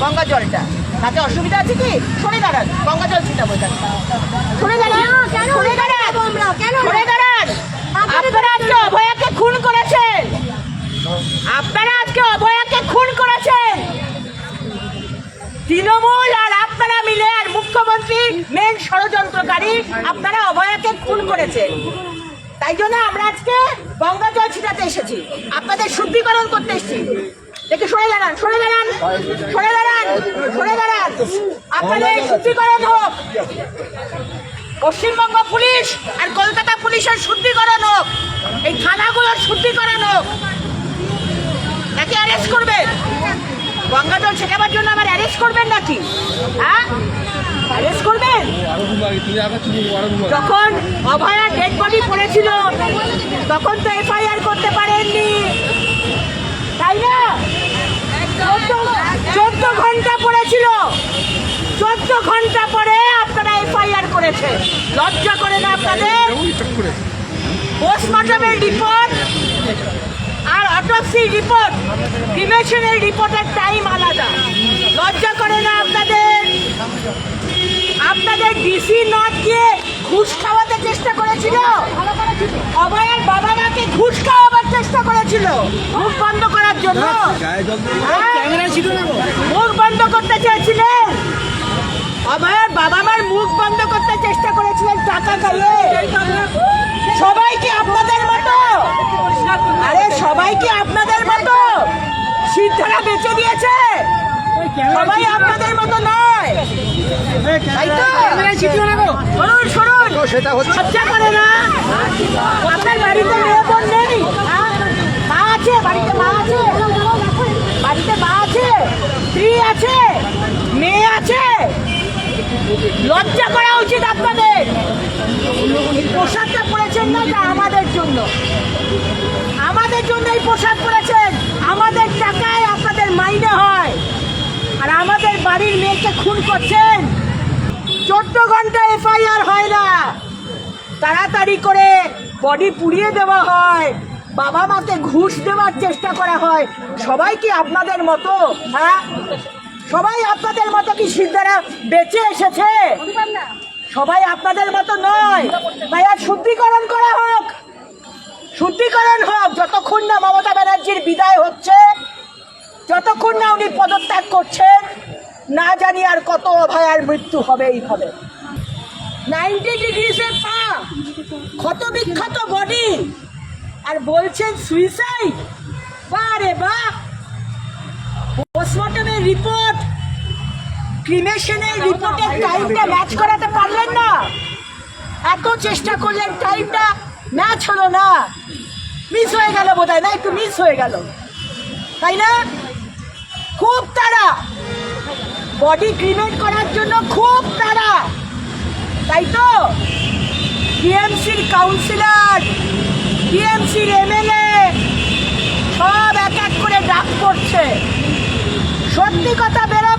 গঙ্গা জলটা। তাতে অসুবিধা আছে কি? সরে দাঁড়ান গঙ্গা জল এখানে সরে দাঁড়ান সরে দাঁড়ান। আমরা? কেন? সরে দাঁড়ান। আপনারা আজকে অভয়াকে খুন করেছেন। আপনারা আজকে অভয়াকে খুন করেছেন। তৃণমূল আর আপনারা মিলে আর মুখ্যমন্ত্রী মেন ষড়যন্ত্রকারী আপনারা অভয়াকে খুন করেছেন। তাই জন্য আমরা আজকে গঙ্গা জল ছিটাতে এসেছি। আপনাদের শুদ্ধিকরণ করতে এসেছি। দেখে সরে দাঁড়ান সরে দাঁড়ান সরে দাঁড়ান সরে দাঁড়ান। আপনাদের শুদ্ধিকরণ হোক পশ্চিমবঙ্গ পুলিশ আর কলকাতা পুলিশের শুদ্ধিকরণ হোক এই থানাগুলোর শুদ্ধিকরণ হোক নাকি অ্যারেস্ট করবেন। গঙ্গা জল ছেটাবার জন্য আবার অ্যারেস্ট করবেন নাকি? হ্যাঁ? করবেন? যখন অভয়া ডেড বডি পড়েছিল, তখন তো এফআইআর করতে পারেননি তাই না চোদ্দ ঘণ্টা পড়েছিল। চোদ্দ ঘণ্টা পরে আপনারা এফআইআর করেছে। লজ্জা করে না আপনাদের? পোস্টমর্টমের রিপোর্ট আর অটোপসি রিপোর্ট ক্রিমেশনের রিপোর্টের টাইম আলাদা। লজ্জা করে না আপনাদের? আপনাদের ডিসি নট গিয়ে ঘুষ খাওয়াতে চেষ্টা করেছিল? অভয়ের বাবা মাকে ঘুষ খাওয়াবার চেষ্টা করেছিল। মুখ বন্ধ করার জন্য হ্যাঁ? মুখ বন্ধ করতে চেয়েছিলেন অভয়ের বাবা মার মুখ বন্ধ করতে চেষ্টা করেছিলেন, টাকা খাইয়ে সবাই কি আপনাদের মতো? আরে, সবাই কি আপনাদের মতো? সিদ্ধারা বেঁচে দিয়েছে? সবাই আপনাদের মতো নয়। তাই শুনুন শুনুন। সেটা করে না। আপনার বাড়িতে? মা আছে, বাড়িতে মা আছে। বাড়িতে মা আছে, স্ত্রী আছে, মেয়ে আছে। লজ্জা করা উচিত আপনাদের। এই পোশাকটা পরেছেন না, এটা আমাদের জন্য। আমাদের জন্য এই পোশাক পরেছেন। আমাদের টাকায় আপনাদের মাইনে হয়। আর আমাদের বাড়ির মেয়েকে খুন করছেন। চোদ্দ ঘণ্টা এফআইআর হয় না। তাড়াতাড়ি করে বডি পুড়িয়ে দেওয়া হয়। বাবা মাকে ঘুষ দেওয়ার চেষ্টা করা হয়। সবাই কি আপনাদের মতো? হ্যাঁ? সবাই আপনাদের মতো কি সিদ্ধারা বেঁচে এসেছে? সবাই আপনাদের মতো নয়। আর শুদ্ধিকরণ করা হোক। শুদ্ধিকরণ হোক, যতক্ষণ না মমতা ব্যানার্জির বিদায় হচ্ছে, যতক্ষণ না উনি পদত্যাগ করছেন, না জানি আর কত অভয়ার মৃত্যু হবেই হবে। নাইনটি ডিগ্রিসে পা, ক্ষত বিখ্যাত বডি, আর বলছেন সুইসাইড বারে বা পোস্টমর্টমের রিপোর্ট ক্রিমেশনের রিপোর্টের টাইমটা ম্যাচ করাতে পারলেন না। এত চেষ্টা করলেন টাইমটা ম্যাচ হলো না। মিস হয়ে গেল বোধ না, একটু মিস হয়ে গেল। তাই না? খুব তাড়া। বডি ক্রিমেট করার জন্য খুব তাড়া। তাই তো? টিএমসির কাউন্সিলর টিএমসির এমএলএ সব এক এক করে ডাক পড়ছে। সত্যি কথা বের।